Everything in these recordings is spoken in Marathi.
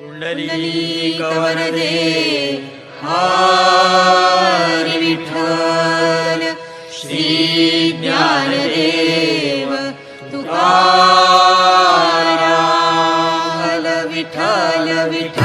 पुल्यली कवर श्रीज्ञानदेव श्री ज्ञानरे विठल विठ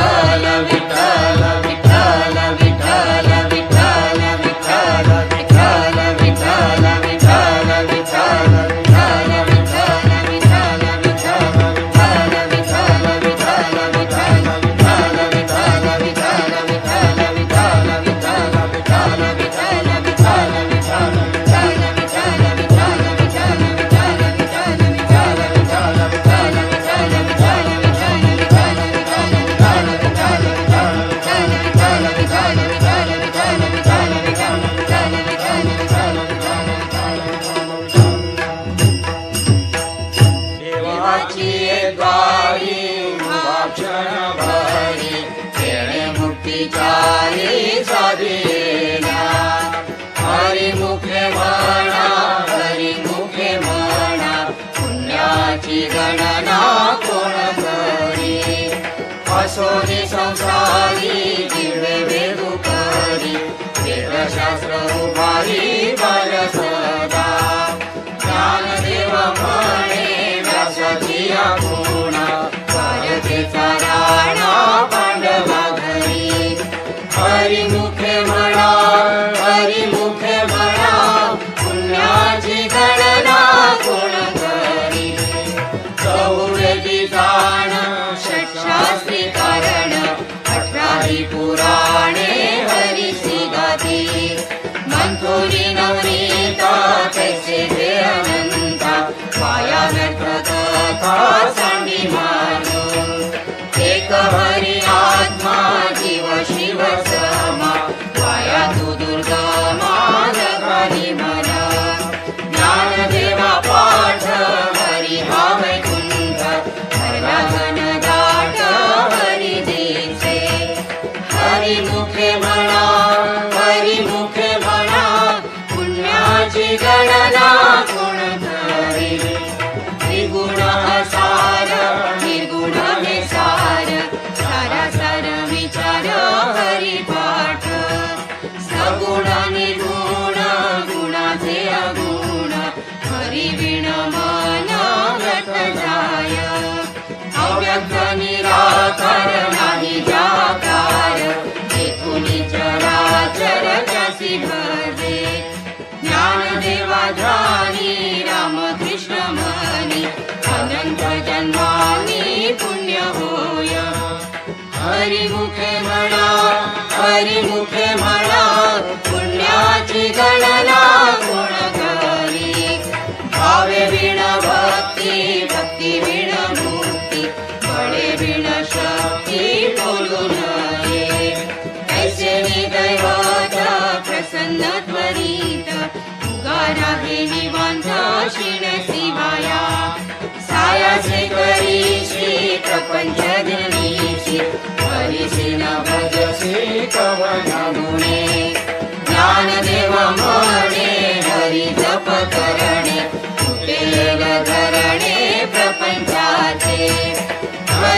शास्त्रौ भारी बलस Universe.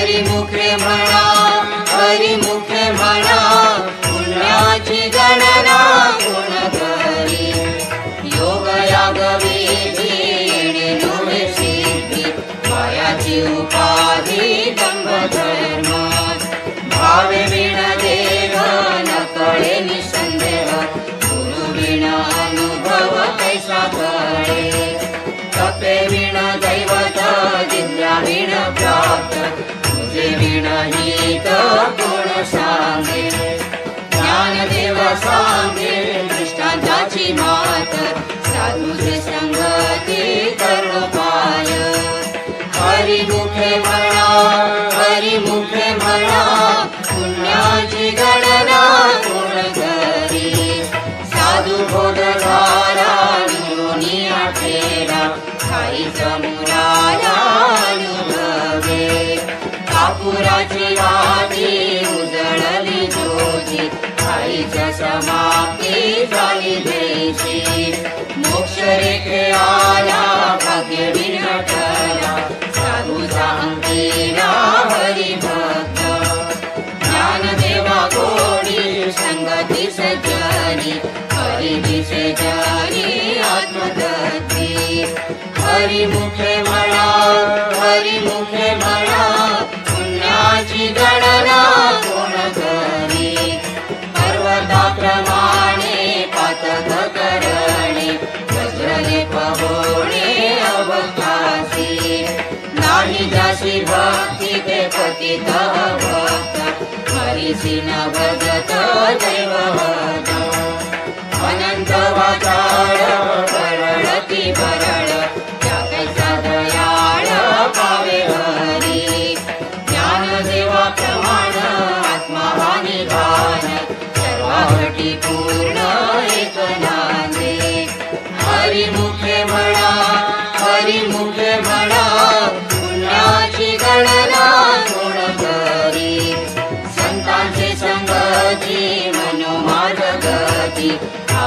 हरिमुखे म्हणा हरिमुखे म्हणा पुण्याची गणना गुण करी? योग यागवी डोळे सिद्धी मायाची उपाधी दंग धर्म भावे विण देह न कळे निसंदेह गुरु विण अनुभव कैसा कळे तपे विण दैवत दिव्या विण प्राप्त मात साधुज संगती करुपाय हरिमुखे म्हणा हरिमुखे म्हणा पुण्याची गणना कोण करी? साधू बोधधारा निरोनी आठेरा खाई समुराला अनुभवे. कापुराची आधी उजळली ज्योती समाप्ती झाली मोक्ष रेखे आला भाग्य विनटला साधूचा अंकिला हरी भक्त ज्ञानदेवा गोडी संगती दिशे जानी आत्मदत्ती हरी मुखे म्हणा करणे वज्रले पहोणे अवकाशी. नाही जाशी भक्ती ते पतित भक्त हरिसी न भजत दैव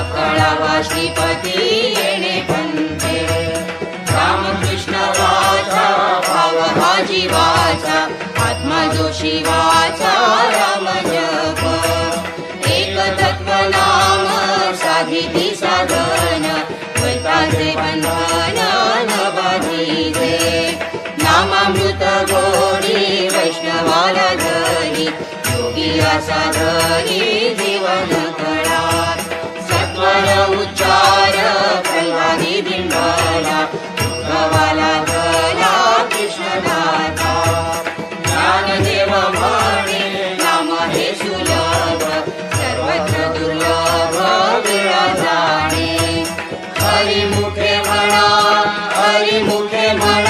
आकळावा श्रीपती येणे पंथे रामकृष्ण वाचा भाव हा जीवाचा आत्मा जो शिवाचा राम जप. एक तत्व नाम साधिती साधन वैताचे बंधन न नामामृत गोडी वैष्णवाला धरी योगी असा धरी जीवन कळा. सत्वर उच्चार प्रल्हादी बिंबला भगवाला गला कृष्णदाता ज्ञानदेव म्हणे नाम हे सुलभ सर्वत्र दुर्लभ वेळा जाणे हरिमुखे म्हणा हरिमुखे म्हणा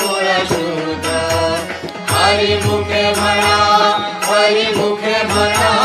पुरशूता हरि मुखे भरा हरि मुखे भरा।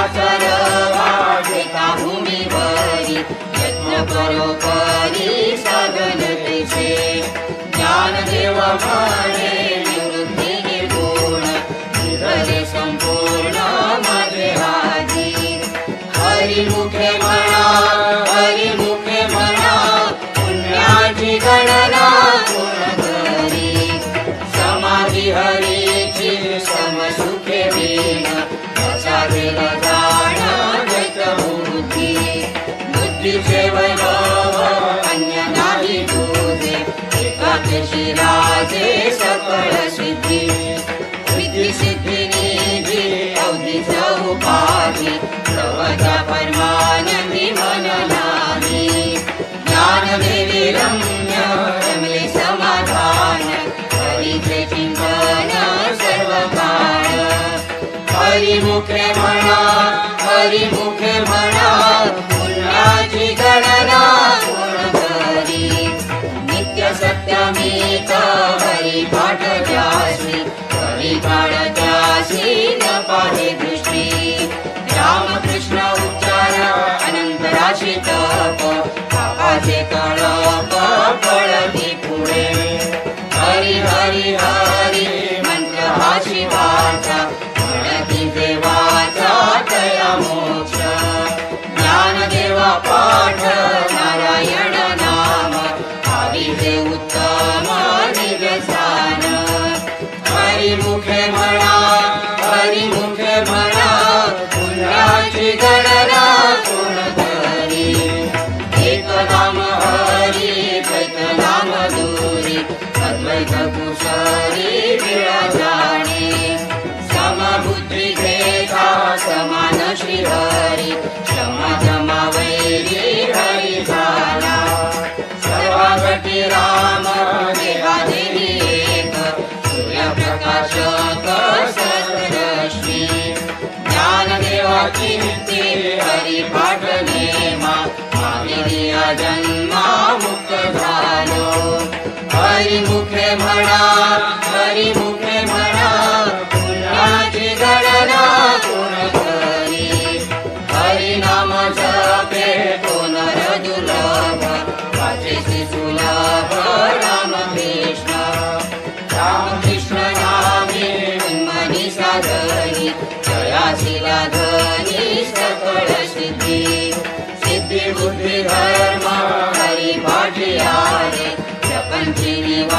हरिया करवा यत्न करो करी साधन तैसे निवृत्ती निर्गुण संपूर्ण माझे हरिमुखे देशी मन नामी ज्ञानदेवी रम्य रमले समाधान. हरीचे चिंतन सर्व काळ हरिमुखे म्हणा हरिमुखे म्हणा पुण्याची पाहे दृष्टी। रामकृष्ण उच्चार अनंत राशी तप पापाचे कळप पळती पुढे हरी हरी हरी मंत्र हा शिवाचा। म्हणती देवाचा तया मोक्ष। ज्ञान देवा पाठ नारायण नाम। हरी उत्तम निरसान हरिमुखे म्हणा म्हणा पुण्याची गणना कोण करी एक नाम हरी द्वैत नाम दूरी अद्वैत कुशरी विराजाणे समबुद्धी घेता समान श्री हरी क्षमा हरी पाठ नेमा मागिरिया जन्मा मुक्त झालो हरिमुखे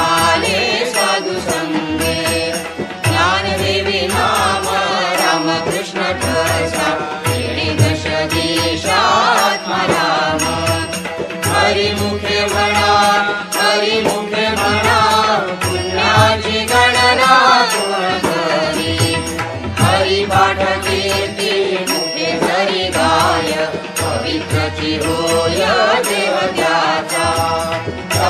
आले साधू संगे ज्ञानदेवी नाम कृष्ण ठसा येणे दश दिशात्मराम हरिमुखे म्हणा हरिमुखे म्हणा पुण्याची गणना हरी कीर्ती मुखे गाय पवित्रची होय देव त्याचा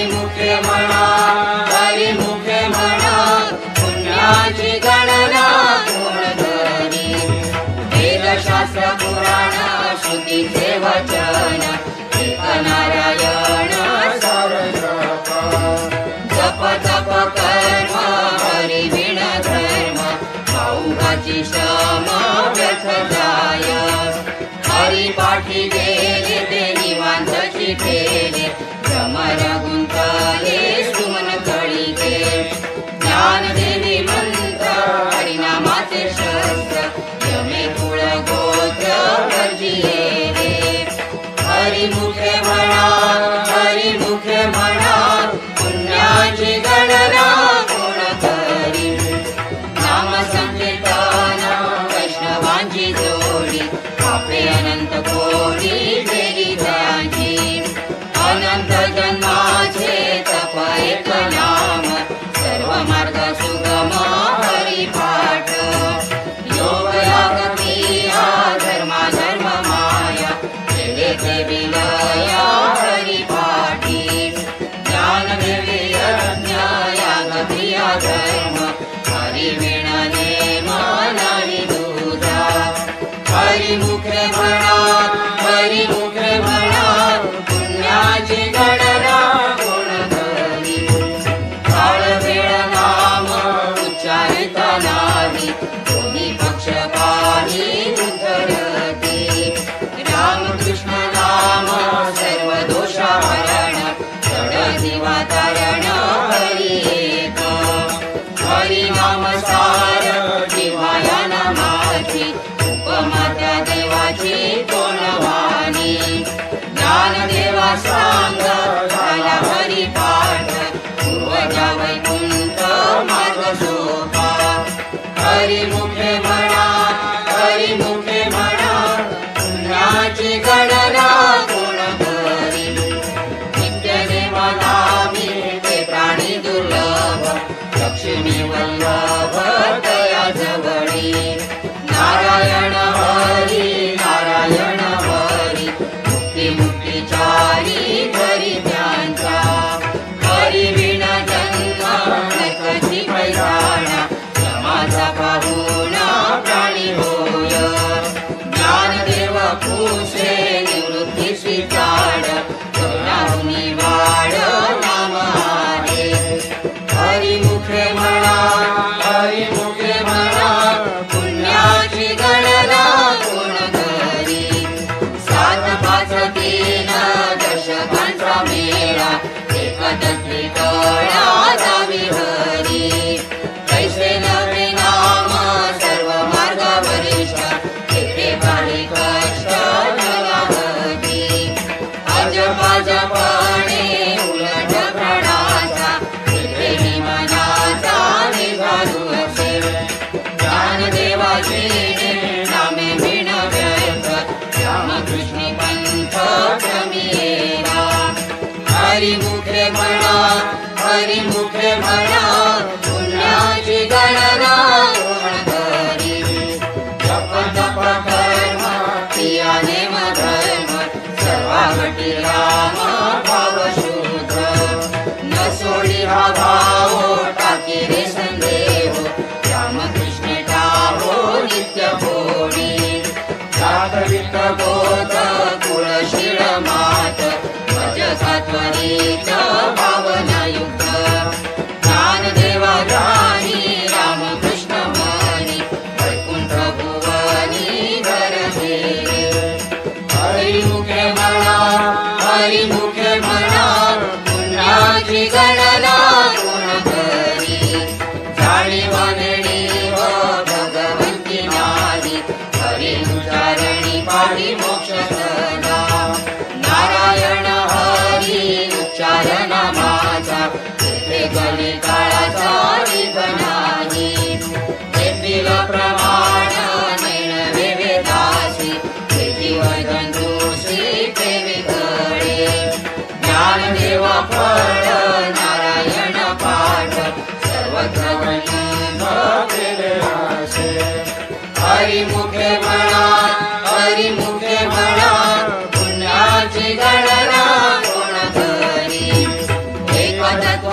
हरिमुखे म्हणा हरिमुखे म्हणा पुण्याची गणना कोण करी वेदशास्त्र पुराण श्रुतीचे वचन एक नारायण जप तप कर्म हरी विण धर्म भाऊकाची श्रम व्यर्थ जाय. हरी पाठी गेले ते निवांत Para